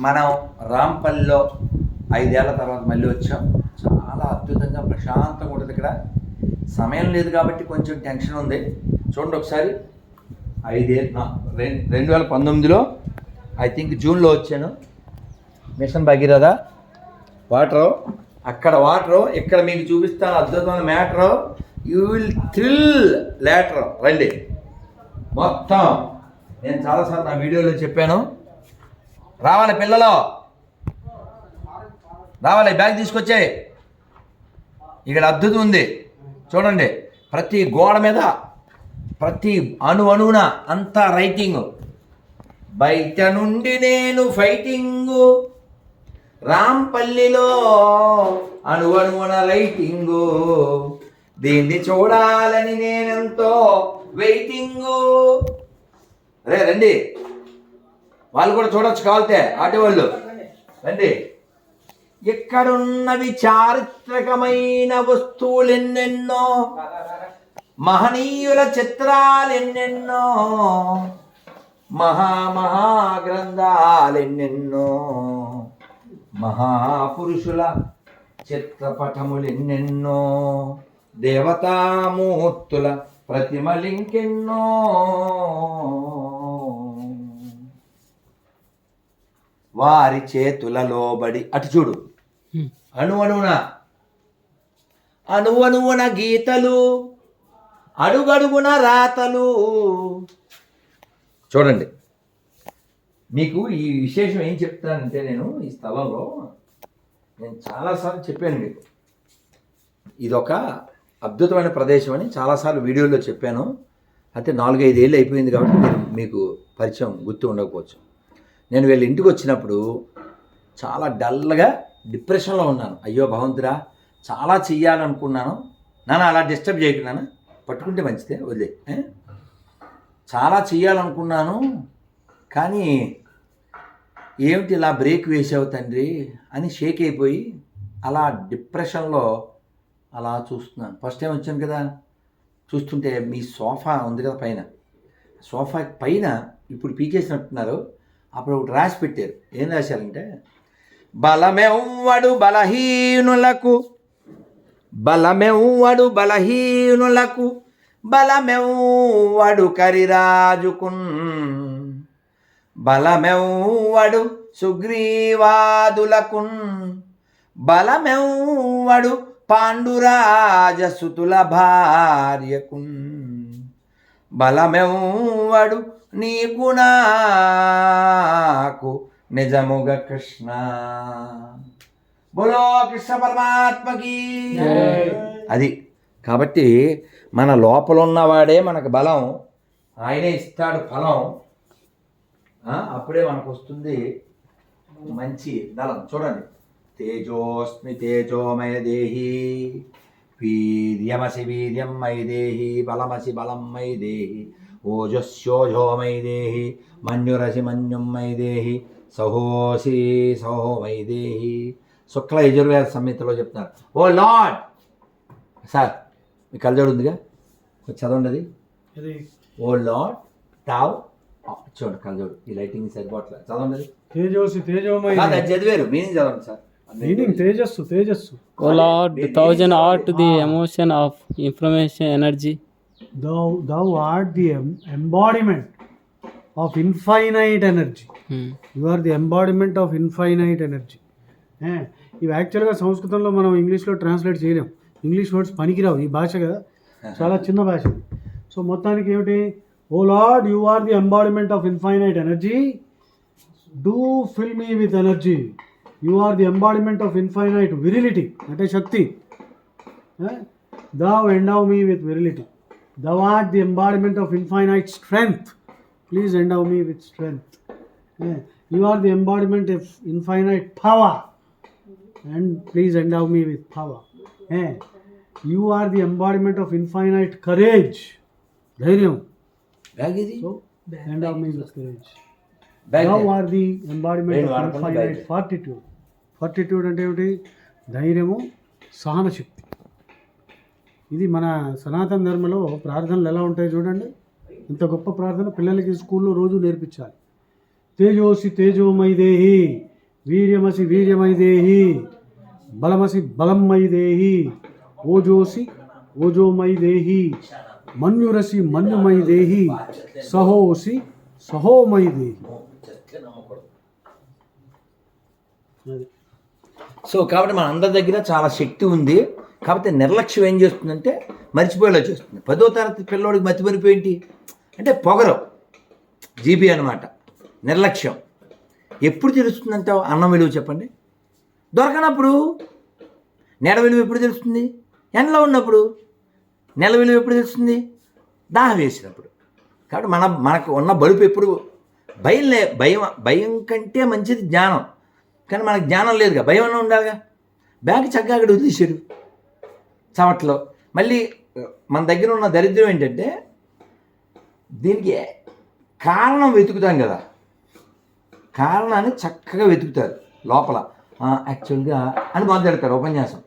మనం రాంపల్లిలో ఐదేళ్ళ తర్వాత మళ్ళీ వచ్చాం. చాలా అద్భుతంగా ప్రశాంతంగా ఉంటుంది ఇక్కడ. సమయం లేదు కాబట్టి కొంచెం టెన్షన్ ఉంది. చూడండి ఒకసారి. ఐదేళ్ళు నా- రెండు వేల పంతొమ్మిదిలో ఐ థింక్ జూన్లో వచ్చాను. మిషన్ భగీరథ వాటరు అక్కడ వాటరు ఇక్కడ మీకు చూపిస్తాను అద్భుతమైన matter. You will thrill later రండి. మొత్తం. నేను చాలాసార్లు నా వీడియోలో చెప్పాను. రావాలి పిల్లలు. రావాలి బ్యాగ్ తీసుకొచ్చే. ఇక్కడ అద్భుతం ఉంది. చూడండి ప్రతి గోడ మీద ప్రతి అణు అణువున అంతా రైటింగ్ బయట నుండి నేను ఫైటింగు రాంపల్లిలో అణువణువున రైటింగ్ దీన్ని చూడాలని నేనెంతో వెయిటింగు రే రండి. వాళ్ళు కూడా చూడొచ్చు కావాలితే ఆటో వాళ్ళు. రండి. ఇక్కడున్నవి చారిత్రకమైన వస్తువులెన్నెన్నో మహనీయుల చిత్రాలెన్నెన్నో మహామహా గ్రంథాలెన్నెన్నో మహాపురుషుల చిత్రపటములెన్నెన్నో దేవతామూర్తుల ప్రతిమలింకెన్నో. వారి చేతులలోబడి. అటు చూడు. అణువణున అణువణువున. గీతలు. అడుగడుగున రాతలు. చూడండి. మీకు ఈ విశేషం ఏం చెప్తానంటే నేను ఈ స్థలంలో నేను చాలాసార్లు చెప్పాను మీకు. ఇదొక అద్భుతమైన ప్రదేశం అని చాలాసార్లు వీడియోలో చెప్పాను. అయితే నాలుగైదు ఏళ్ళు అయిపోయింది కాబట్టి మీకు పరిచయం గుర్తు ఉండకపోవచ్చు. నేను వీళ్ళ ఇంటికి వచ్చినప్పుడు చాలా డల్గా డిప్రెషన్లో ఉన్నాను. అయ్యో భగవంతురా చాలా చెయ్యాలనుకున్నాను. నాన్న అలా డిస్టర్బ్ చేయకున్నాను పట్టుకుంటే మంచిదే వదిలే చాలా చెయ్యాలనుకున్నాను కానీ ఏమిటి ఇలా బ్రేక్ వేసావు తండ్రి అని షేక్ అయిపోయి అలా డిప్రెషన్లో అలా చూస్తున్నాను. ఫస్ట్ టైం వచ్చాను కదా చూస్తుంటే మీ సోఫా ఉంది కదా పైన. సోఫా పైన ఇప్పుడు పీకేసినట్టున్నారు. అప్పుడు ఒకటి రాసి పెట్టారు. ఏం రాశారంటే బలమెవ్వడు బలహీనులకు బలమెవ్వడు బలహీనులకు బలమెవ్వడు కరిరాజుకున్ బలమెవ్వడు సుగ్రీవాదులకున్ బలమెవ్వడు పాండురాజసుతుల భార్యకున్ బలమెవ్వడు నీకు నాకు నిజముగ కృష్ణ. బోలో కృష్ణ పరమాత్మకి. అది. కాబట్టి మన లోపల ఉన్నవాడే మనకు బలం. ఆయనే ఇస్తాడు ఫలం. అప్పుడే మనకు వస్తుంది మంచి దళం చూడండి. తేజోస్మి తేజోమయ దేహి. వీర్యమసి వీర్యం మై దేహి. బలమసి బలం మై దేహి. ఓజస్యోజో మై దేహి మన్యురసి మన్యుం మై దేహి సహోసి సహో మై దేహి శుక్ల యజుర్వేద సంహితలో చెప్తున్నారు. ఓ లార్డ్! సార్ మీ కలజోడు ఉందిగా? కొంచెం చదవండి అది. ఇది ఓ లార్డ్ తావ్ ఆ, చూడండి కలజోడు ఈ లైటింగ్ సరిపోవట్లేదు చదవండి అది. తేజోసి అది చదివారు. మీనింగ్ చదవండి సార్. మీనింగ్ తేజస్సు తేజస్సు. Lord, the thousand art the emotion of information energy. Thou thou art the em- embodiment of infinite energy. Hmm. You are the embodiment of infinite energy ఇవి యాక్చువల్గా సంస్కృతంలో మనం ఇంగ్లీష్లో ట్రాన్స్లేట్ చేయలేం. ఇంగ్లీష్ వర్డ్స్ పనికిరావు. ఈ భాష కదా? చాలా చిన్న భాష. సో మొత్తానికి ఏమిటి? O lord you are the embodiment of infinite energy do fill me with energy. You are the embodiment of infinite virility అంటే శక్తి. Thou endow me with virility. Thou are the embodiment of infinite strength please endow me with strength you are the embodiment of infinite power and please endow me with power you are the embodiment of infinite courage ధైర్యం బ్యాగ్ ఇది so endow me with courage bag Thou are the embodiment of infinite fortitude. Fortitude అంటే ఏమిటి? ధైర్యము సహనశక్తి. ఇది మన సనాతన ధర్మలో ప్రార్థనలు ఎలా ఉంటాయి చూడండి. ఇంత గొప్ప ప్రార్థన. పిల్లలకి స్కూల్లో రోజు నేర్పించాలి. తేజోసి తేజోమైదేహి వీర్యమసి వీర్యమయి దేహి బలమసి బలమయి దేహి ఓజోసి ఓజోమైదేహి మన్యురసి మన్యుమైదేహి సహోసి సహోమైదేహి సో కాబట్టి మన అందరి దగ్గర చాలా శక్తి ఉంది. కాకపోతే నిర్లక్ష్యం ఏం చేస్తుందంటే మర్చిపోయేలా చేస్తుంది. పదో తరగతి పిల్లోడికి మతిమరిపోయి ఏంటి? అంటే పొగరు. జీబీ అనమాట నిర్లక్ష్యం. ఎప్పుడు తెలుస్తుందంటే అన్నం విలువ చెప్పండి. దొరకనప్పుడు నెల విలువ ఎప్పుడు తెలుస్తుంది? ఎండలో ఉన్నప్పుడు నెల విలువ ఎప్పుడు తెలుస్తుంది? దాహం వేసినప్పుడు. కాబట్టి మన మనకు ఉన్న బలుపు ఎప్పుడు భయం లే భయం భయం కంటే మంచిది జ్ఞానం. కానీ మనకు జ్ఞానం లేదుగా భయం అన్న ఉండాలిగా. బ్యాగ్ చక్కగా అక్కడ వదిలేశారు. చవట్లో. మళ్ళీ మన దగ్గర ఉన్న దరిద్రం ఏంటంటే దీనికి కారణం వెతుకుతాం కదా. కారణాన్ని చక్కగా వెతుకుతారు లోపల. యాక్చువల్గా అని మొదలెడతారు ఉపన్యాసం.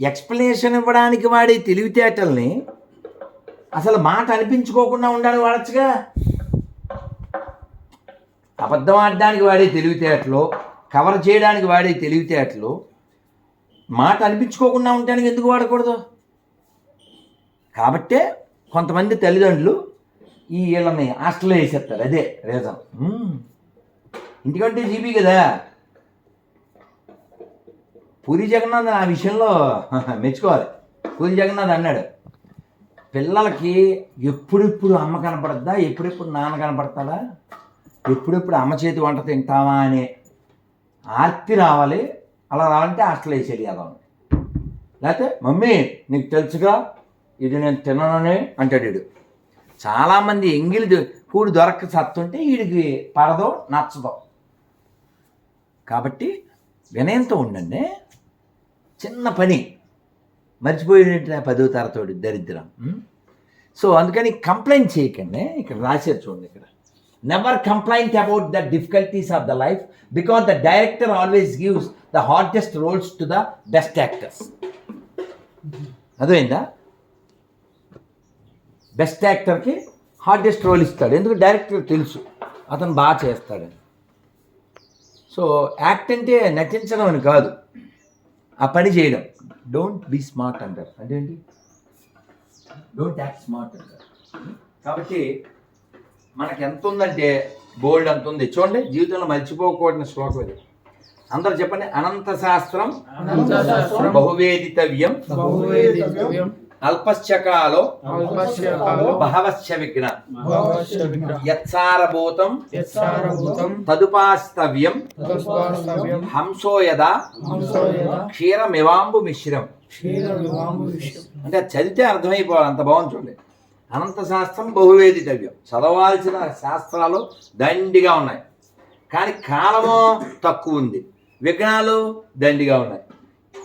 ఎక్స్ప్లెనేషన్ ఇవ్వడానికి వాడే తెలివితేటల్ని అసలు మాట అనిపించుకోకుండా ఉండడానికి వాడచ్చుగా. అబద్ధం ఆడడానికి వాడే తెలివితేటలు కవర్ చేయడానికి వాడే తెలివితేటలు మాట అనిపించుకోకుండా ఉండడానికి ఎందుకు వాడకూడదు? కాబట్టే కొంతమంది తల్లిదండ్రులు ఈ వీళ్ళని హాస్టల్లో వేసేస్తారు. అదే రీజన్. ఇంటికంటే జీబీ కదా. పూరి జగన్నాథ్ ఆ విషయంలో మెచ్చుకోవాలి. పూరి జగన్నాథ్ అన్నాడు పిల్లలకి ఎప్పుడెప్పుడు అమ్మ కనపడద్దా? ఎప్పుడెప్పుడు నాన్న కనపడతాడా? ఎప్పుడెప్పుడు అమ్మ చేతి వంట తింటావా? అనే ఆర్తి రావాలి. అలా రావాలంటే హాస్టల్ వేసేది కదా. లేకపోతే మమ్మీ నీకు తెలుసుగా ఇది నేను తిననని అంటాడు వీడు. చాలామంది ఎంగిలి కూడి దొరక్క సత్తుంటే వీడికి పడదో నచ్చదో. కాబట్టి వినయంతో ఉండండి. చిన్న పని. మర్చిపోయినట్టు పదో తరతోడి దరిద్రం. సో అందుకని కంప్లైంట్ చేయకండి. ఇక్కడ రాశారు చూడండి ఇక్కడ. Never complaint about the difficulties of the life because the director always gives the hardest roles to the best actors అర్థమైందా బెస్ట్ యాక్టర్కి హార్డెస్ట్ రోల్ ఇస్తాడు ఎందుకు డైరెక్టర్ తెలుసు అతను బాగా చేస్తాడని సో యాక్ట్ అంటే నటించడం అని కాదు ఆ పని చేయడం డోంట్ బీ స్మార్ట్ అంటారు అంటే ఏంటి డోంట్ యాక్ట్ స్మార్ట్ అంటారు కాబట్టి మనకి ఎంత ఉందంటే గోల్డ్ ఎంత ఉంది చూడండి జీవితంలో మర్చిపోకూడని శ్లోకం ఇది. అందరు చెప్పండి అనంత శాస్త్రం బహువేదితవ్యం అల్పశ్చకాలో బహవశ్చ విఘ్న యత్సారభూతం తదుపాస్తవ్యం హంసో యదా క్షీరమివాంబు మిశ్రం అంటే చదివితే అర్థమైపోవాలి అంత బాగుంది చూడండి. అనంత శాస్త్రం బహువేదితవ్యం. చదవాల్సిన శాస్త్రాలు దండిగా ఉన్నాయి. కానీ కాలము తక్కువ ఉంది. విఘ్నాలు దండిగా ఉన్నాయి.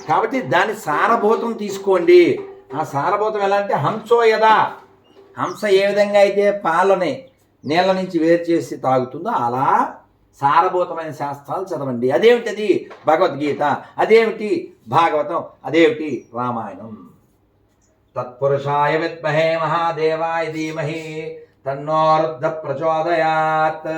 కాబట్టి దాని సారభూతం తీసుకోండి. ఆ సారభూతం ఎలా అంటే హంసో యదా హంస ఏ విధంగా అయితే పాలని నీళ్ళ నుంచి వేరు చేసి తాగుతుందో అలా సారభూతమైన శాస్త్రాలు చదవండి. అదేమిటి అది భగవద్గీత. అదేమిటి? భాగవతం. అదేమిటి? రామాయణం. తత్పురుషాయ విద్మహే మహాదేవాయ ధీమహి తన్నోరుద్ధ ప్రచోదయాత్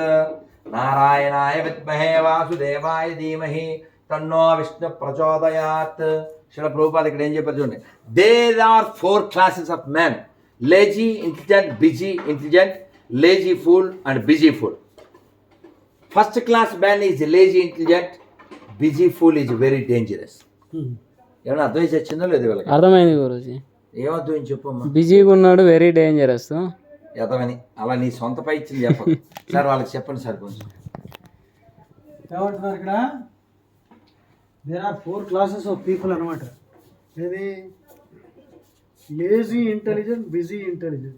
నారాయణాయ విద్మహే వాసుదేవాయ ధీమహి తన్నో విష్ణు ప్రచోదయాత్ శిల ప్రభుపాద ఇక్కడ ఏం చెప్పారు చూడండి. There are four classes of men lazy intelligent busy intelligent lazy fool and busy fool first class man is lazy intelligent busy fool is very dangerous ఏమైనా అర్థం చేసి వచ్చిందో లేదు వీళ్ళకి? అర్థమైంది గురూజీ. ఏమర్థం చెప్పమ్మా. బిజీగా ఉన్నాడు వెరీ డేంజరస్ ఎదవని అలా నీ సొంత పై ఇచ్చింది చెప్పదు సార్ వాళ్ళకి చెప్పండి సార్ కొంచెం. ఏమంటున్నారు ఇక్కడ? There are four classes of people అనమాట ఏది? Lazy intelligent busy intelligent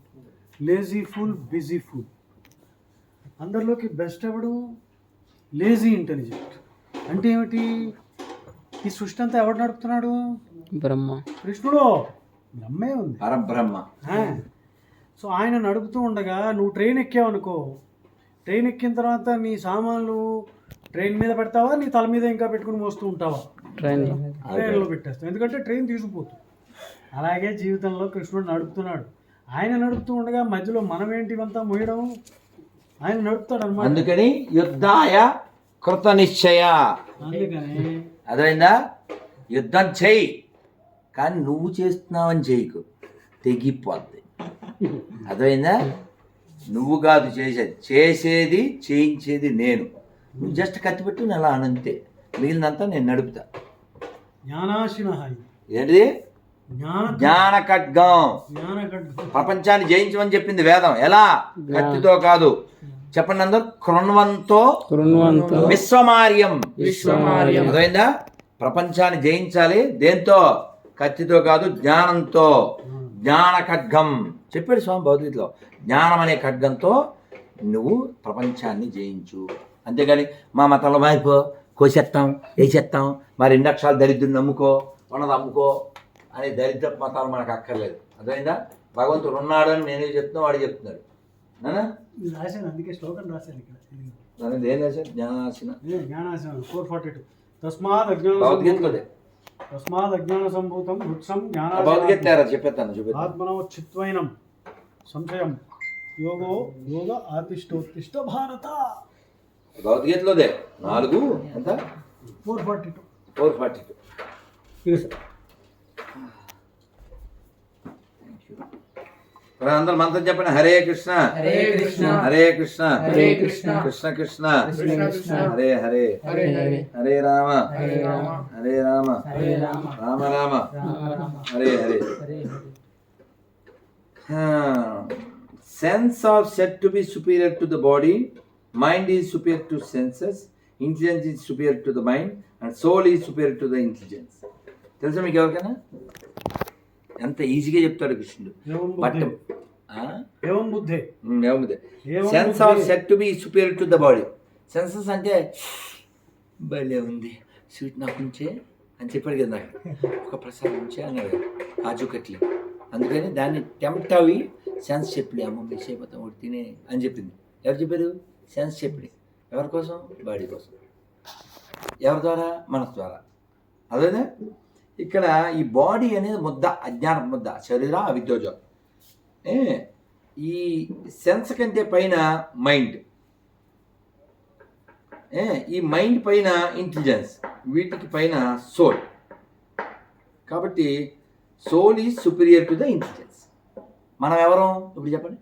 lazy fool busy fool అందరిలోకి best ఎవడు? లేజీ ఇంటెలిజెంట్ అంటే ఏమిటి? ఈ సృష్టి అంతా ఎవడు నడుపుతున్నాడు? బ్రహ్మ. కృష్ణుడు. బ్రహ్మే ఉంది. పరబ్రహ్మ. సో ఆయన నడుపుతూ ఉండగా నువ్వు ట్రైన్ ఎక్కావనుకో. ట్రైన్ ఎక్కిన తర్వాత నీ సామాన్లు ట్రైన్ మీద పెడతావా? నీ తల మీద ఇంకా పెట్టుకుని మోస్తూ ఉంటావా? ట్రైన్ ట్రైన్లో పెట్టేస్తావు ఎందుకంటే ట్రైన్ తీసుకుపోతుంది అలాగే జీవితంలో కృష్ణుడు నడుపుతున్నాడు. ఆయన నడుపుతూ ఉండగా మధ్యలో మనం ఏంటి ఇవంతా మోయడం? ఆయన నడుపుతాడు అనమాట అందుకని యుద్ధాయ కృత నిశ్చయ అందుకని. అదైందా యుద్ధం చెయ్యి కానీ నువ్వు చేస్తున్నావని చేయకు. తెగిపోద్ది. అర్థమైందా? నువ్వు కాదు చేసేది. చేసేది చేయించేది నేను. నువ్వు జస్ట్ కత్తి పెట్టు నేను అలా అనంతే. మిగిలినంతా నేను నడుపుతా. జ్ఞానాశిన ఏంటిది? జ్ఞాన ఖడ్గం. ప్రపంచాన్ని జయించమని చెప్పింది వేదం. ఎలా? కత్తితో కాదు. చెప్పండి అందరు. కృణ్వంతో కృణ్వంతో విశ్వమార్యం. విశ్వమార్యం. అర్థమైందా? ప్రపంచాన్ని జయించాలి. దేంతో? కత్తితో కాదు జ్ఞానంతో. జ్ఞాన ఖడ్గం. చెప్పాడు స్వామి భగవద్గీతలో. జ్ఞానం అనే ఖడ్గంతో నువ్వు ప్రపంచాన్ని జయించు. అంతేగాని మా మతంలో మారిపో. కోసేస్తాం వేసేస్తాం మరి రెండు అక్షరాలు దరిద్రుని నమ్ముకో ఉన్నది అమ్ముకో అనే దరిద్ర మతాలు మనకు అక్కర్లేదు. అర్థమైందా? భగవంతుడు ఉన్నాడు అని నేనే చెప్తున్నా వాడు చెప్తున్నాడు. రాశాను అందుకే శ్లోకం రాశాను ఇక్కడ. ఏం రాశారు జ్ఞానాసిన. ఫోర్ ఫార్టీ టూ తస్మాత్ భగవద్గీతలోదే. తస్మాత్ అజ్ఞాన సంభూతం వృక్షం జ్ఞాన తేరా చెప్పేస్తాను చూపిస్తాను ఆత్మనో చిత్వైనం సంశయం. యోగో యోగ ఆతిష్టోత్తిష్ట భారత. భగవద్గీతలోదే. నాలుగు ఎంత? Four forty two. Four forty two. అందరు మంత్రం చెప్పండి. Hare Krishna. Hare Krishna. Hare Krishna. Hare Krishna. Krishna Krishna. Krishna Krishna. Hare Hare. Hare Hare. Hare Rama. Hare Rama. Hare Rama. Hare Rama. Rama Hare Hare. Sense of set to be superior to the body mind is superior to senses intelligence is superior to the mind and soul is superior to the intelligence తెలుసా మీకు ఎవరికైనా? ఎంత ఈజీగా చెప్తాడు కృష్ణుడు. But sense of. Set to be superior to the body senses అంటే భలే ఉంది. స్వీట్ నాకు నుంచే అని చెప్పాడు కదా నాకు. ఒక ప్రసాదం ఉంచే అన్నాడు కాజు కట్లీ. అందుకని దాన్ని టెంప్ట్ అవి సెన్స్ చెప్పలే అమ్మ మిస్ అయిపోతాం ఒకటి తినే అని చెప్పింది. ఎవరు చెప్పారు? సెన్స్ చెప్పడి ఎవరి కోసం? బాడీ కోసం. ఎవరి ద్వారా? మనసు ద్వారా. అదేనా? ఇక్కడ ఈ బాడీ అనేది ముద్ద అజ్ఞాన ముద్ద శరీర అవిద్యోజం. ఏ? ఈ సెన్స్ కంటే పైన మైండ్. ఏ? ఈ మైండ్ పైన ఇంటెలిజెన్స్. వీటికి పైన సోల్. కాబట్టి soul is superior to the intelligence మనం ఎవరం? ఇప్పుడు చెప్పండి.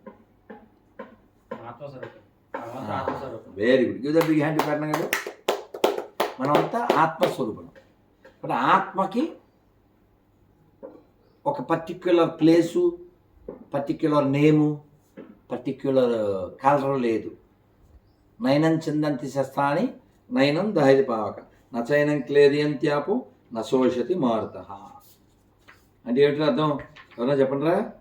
Very good give the big hand పెట్టిన కదా మనమంతా ఆత్మస్వరూపం. ఇప్పుడు ఆత్మకి ఒక particular place particular name particular colour లేదు. నయనం చిందంతి శస్త్రాన్ని నయనం దహది పావక. నచైనం క్లేరియంత్యాపు నశోషతి మారుత. అంటే ఏమిటి అర్థం? ఎవరన్నా చెప్పండిరా?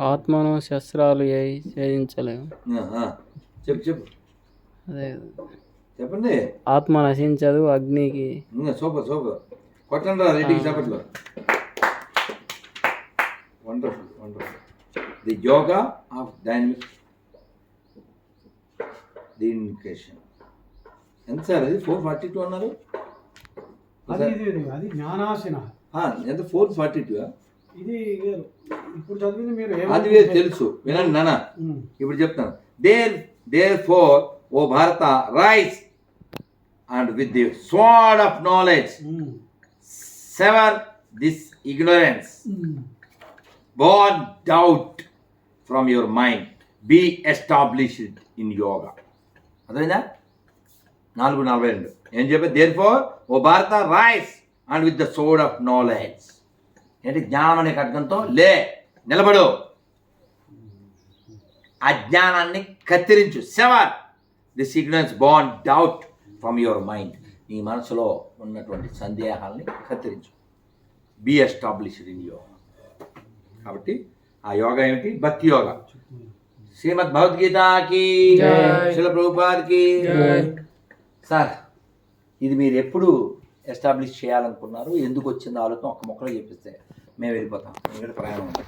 ఆత్మను శస్త్రాలు ఏ ఛేదించలేవు. చెప్పు చెప్పు. అదే. చెప్పండి. ఆత్మ నశించదు అగ్నికి. ఇంకా సూపర్ సూపర్. కొట్టండి రా రెడ్డికి చప్పట్లో. Wonderful wonderful. The yoga of dynamic dedication ఎంత సార్ అది? ఫోర్ ఫార్టీ టూ అన్నారు? అది ఇది అది ఎంత? ఫోర్ ఫార్టీ టూ ఇది ఇప్పుడు చదివింది మీరు అది వేరు. తెలుసు. వినండి నాన్న. ఇప్పుడు చెప్తాను. There therefore O Bharata rise and with the sword of knowledge. Sever this ignorance born doubt from your mind. Be established in yoga. అర్థమైందా? నాలుగు నలభై రెండు. ఏం చెప్పే? Therefore O Bharata rise and with the sword of knowledge ఏంటి? జ్ఞానం అనే ఖడ్గంతో లే నిలబడు. అజ్ఞానాన్ని కత్తిరించు. Sever this ignorance born doubt from your mind నీ మనసులో ఉన్నటువంటి సందేహాల్ని కత్తిరించు. బీ ఎస్టాబ్లిష్డ్ ఇన్ యోగా కాబట్టి ఆ యోగా ఏమిటి? భక్తి యోగా. శ్రీమద్ భగవద్గీతకి. శిల ప్రభుపాద్కి. సార్ ఇది మీరు ఎప్పుడు ఎస్టాబ్లిష్ చేయాలనుకున్నారు? ఎందుకు వచ్చింది ఆలోచన ఒక మొక్కలో చెప్పిస్తే మేము వెళ్ళిపోతాం. ఎందుకంటే ప్రయాణం ఉంది.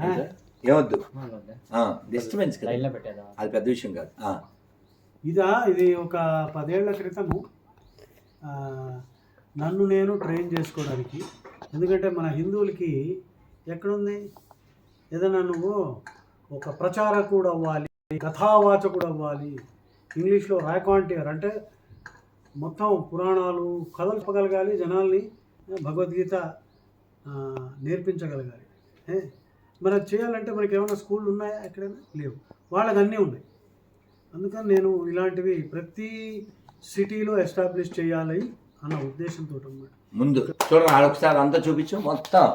ఆ, ఏవద్దు డిస్టర్బెన్స్ కదా. అది పెద్ద విషయం కాదు. ఆ, ఇదా ఇది ఒక పదేళ్ళ క్రితము నన్ను నేను ట్రైన్ చేసుకోవడానికి ఎందుకంటే మన హిందువులకి ఎక్కడుంది? ఏదైనా నువ్వు ఒక ప్రచారకుడు అవ్వాలి కథావాచకుడు అవ్వాలి ఇంగ్లీష్లో రాయకాంటియర్. అంటే మొత్తం పురాణాలు కథలు చెప్పగలగాలి జనాల్ని భగవద్గీత నేర్పించగలగాలి. మరి అది చేయాలంటే మనకి ఏమైనా స్కూళ్ళు ఉన్నాయా ఎక్కడైనా? లేవు. వాళ్ళకి అన్నీ ఉన్నాయి. అందుకని నేను ఇలాంటివి ప్రతి సిటీలో ఎస్టాబ్లిష్ చేయాలి అన్న ఉద్దేశంతో అన్నమాట ముందు చూడండి ఆడొకసారి అంతా చూపించు మొత్తం.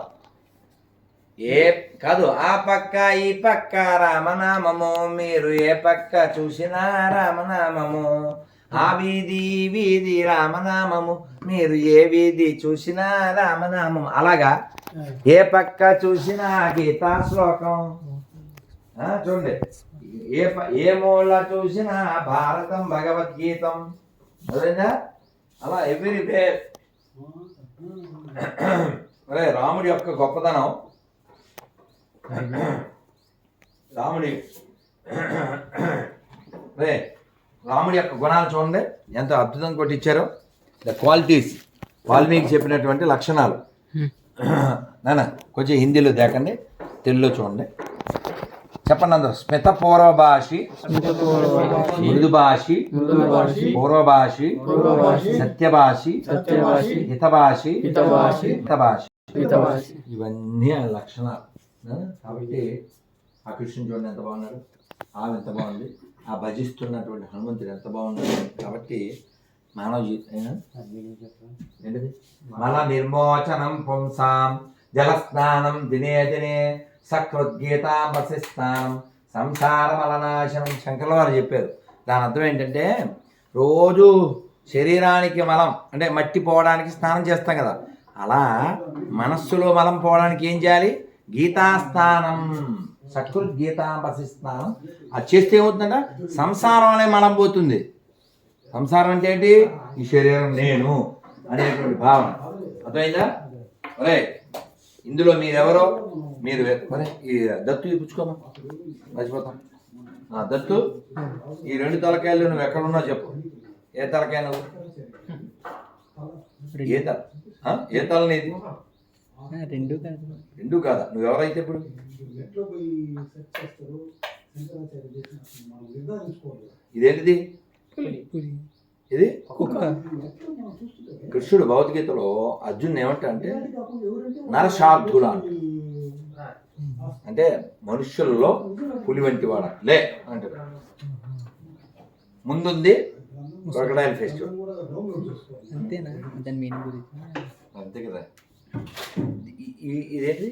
ఏ కాదు ఆ పక్క ఈ పక్క రామనామము. మీరు ఏ పక్క చూసినా రామనామము. ఆ వీధి ఈ వీధి రామనామము. మీరు ఏ వీధి చూసినా రామనామం అలాగా? ఏ పక్క చూసినా గీతా శ్లోకం చూడండి. ఏ ప- ఏ మూల చూసినా భారతం భగవద్గీతం. అదేనా అలా ఎవ్రీ వే రాముడి యొక్క గొప్పతనం. రాముడి రే రాముడి యొక్క గుణాలు చూడండి. ఎంత అద్భుతంగా కొట్టించారో ద క్వాలిటీస్ వాల్మీకి చెప్పినటువంటి లక్షణాలు. నాన్న కొంచెం హిందీలో దేకండి. తెలుగులో చూడండి. చెప్పండి అందరూ. స్మిత పూర్వభాషి. మృదు భాషి పూర్వభాషి. సత్యభాషి. సత్యభాషి. హితభాషి. హితభాషి. ఇవన్నీ లక్షణాలు? కాబట్టి ఆ కృష్ణుని చూడండి ఎంత బాగున్నాడు ఆమె ఎంత బాగుంది. ఆ భజిస్తున్నటువంటి హనుమంతుడు ఎంత బాగున్నాడు. కాబట్టి మానవ జీవితం ఏంటిది? మల నిర్మోచనం పుంసాం జలస్నానం దినే దినే సకృద్గీతాం వసిస్తాం సంసార మలనాశనం. శంకర్ల వారు చెప్పారు. దాని అర్థం ఏంటంటే రోజు శరీరానికి మలం అంటే మట్టి పోవడానికి స్నానం చేస్తాం కదా. అలా మనస్సులో మలం పోవడానికి ఏం చేయాలి? గీతాస్థానం. సకృద్గీతాం వసిస్తాం అది చేస్తే ఏమవుతుందంట? సంసారం అనే మనం పోతుంది. సంసారం అంటే ఏంటి? ఈ శరీరం నేను అనేటువంటి భావన. అర్థమైందా? ఒరే ఇందులో మీరెవరో? మీరు ఒరే ఈ దత్తు ఇప్పించుకోమా మర్చిపోతాం. ఆ, దత్తు ఈ రెండు తలకాయలు నువ్వు ఎక్కడున్నా చెప్పు. ఏ తలకాయ నువ్వు? ఏ తల? ఏ తల నీది? రెండు కాదు. రెండు కాదా? నువ్వు ఎవరైతే ఇప్పుడు? ఇదేంటిది? ఇది? కృష్ణుడు భగవద్గీతలో అర్జున్ ఏమంటా అంటే నరశార్థుల అంటే మనుష్యులలో పులి వంటి వాడ లే అంటాడు. ముందుంది క్రొకడైల్ ఫెస్టివల్. అంతేనా? దాని మీనింగ్ గురించి. అంతే కదా. ఇ- ఇ- ఇదేంటిది?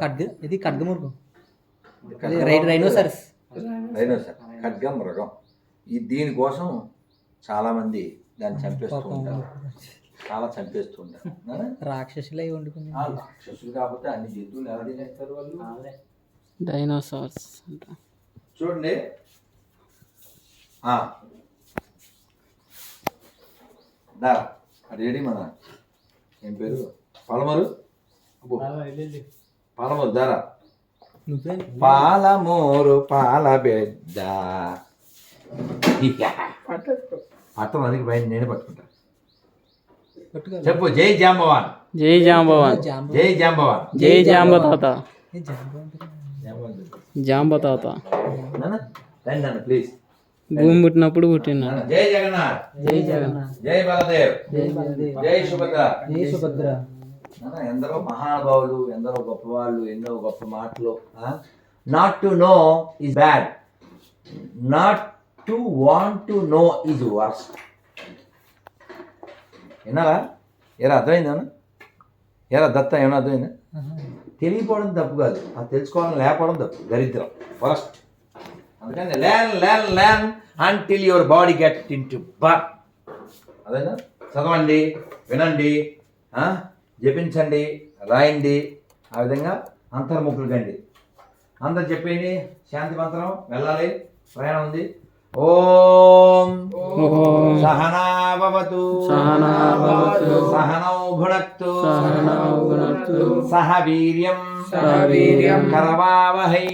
ఖడ్గ. ఇది ఖడ్గమృగం రైట్ రైనోసరస్ రైనో సార్ ఖడ్గం మృగం. ఈ దీనికోసం చాలామంది దాన్ని చంపేస్తూ ఉంటారు. చాలా చంపేస్తూ ఉంటారు? రాక్షసులు అయి వండుకుని ఆ రాక్షసులు కాకపోతే అన్ని జంతువులు ఎలా తినేస్తారు వాళ్ళు? డైనోసార్స్ చూడండి. దా ఏడి మన ఏం పేరు? పలమరు? అబ్బో. పాలమూరు దారా. పాలమూరు పాల బిడ్డ. పట్టం అందుకే బయట నేనే పట్టుకుంటా. పట్టుకో చెప్పు జై జాంబవాన్. జై జాంబవాన్. జై జాంబవాన్. జై. జాంబతాత. నాన్న రండి నాన్న ప్లీజ్ భూమి పుట్టినప్పుడు పుట్టినాడు జై జగన్నాథ్. జై జగన్నాథ్. జై బలదేవ్. జై బలదేవ్. జై సుభద్ర. జై సుభద్ర. ఎందరో మహానుభావులు ఎందరో గొప్పవాళ్ళు ఎన్నో గొప్ప మాటలు not to know is bad not to want to know is worse విన్నారా ఏరా అర్థమైందా ఏరా దత్త ఏమన్నా అర్థమైందా? తెలియకపోవడం తప్పు కాదు. అది తెలుసుకోవాలని లేకపోవడం తప్పు. దరిద్రం. ఫస్ట్ అందుకని learn learn learn until your body get into birth అదేనా? చదవండి వినండి జపించండి రాయండి ఆ విధంగా అంతర్ముఖులు కండి. అందరు చెప్పేయండి? శాంతి మంత్రం వెళ్ళాలి ప్రయాణం ఉంది. ఓం సహనాభవతు. సహనా भुनक्तु। सह वीर्यं। सह वीर्यं। करवावहै।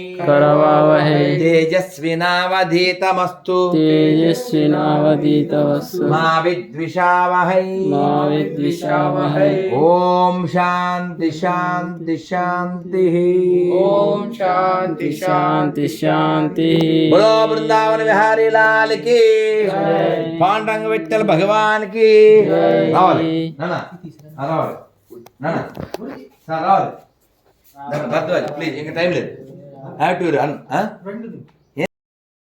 तेजस्विनावधीतमस्तु। तेजस्विनावधीतमस्तु। मा विद्विषावहै मा विद्विषावहै ॐ शान्ति शान्ति शान्तिः। ॐ शान्ति शान्ति शान्तिः। बोलो वृंदावन विहारी लाल की। पांडुरंग विठ्ठल भगवान् की। రావాలి నాన్న సార్ రావాలి నాన్న, భరద్వాజ్ ప్లీజ్ ఇంకా టైం లేదు హ్యావ్ టు రన్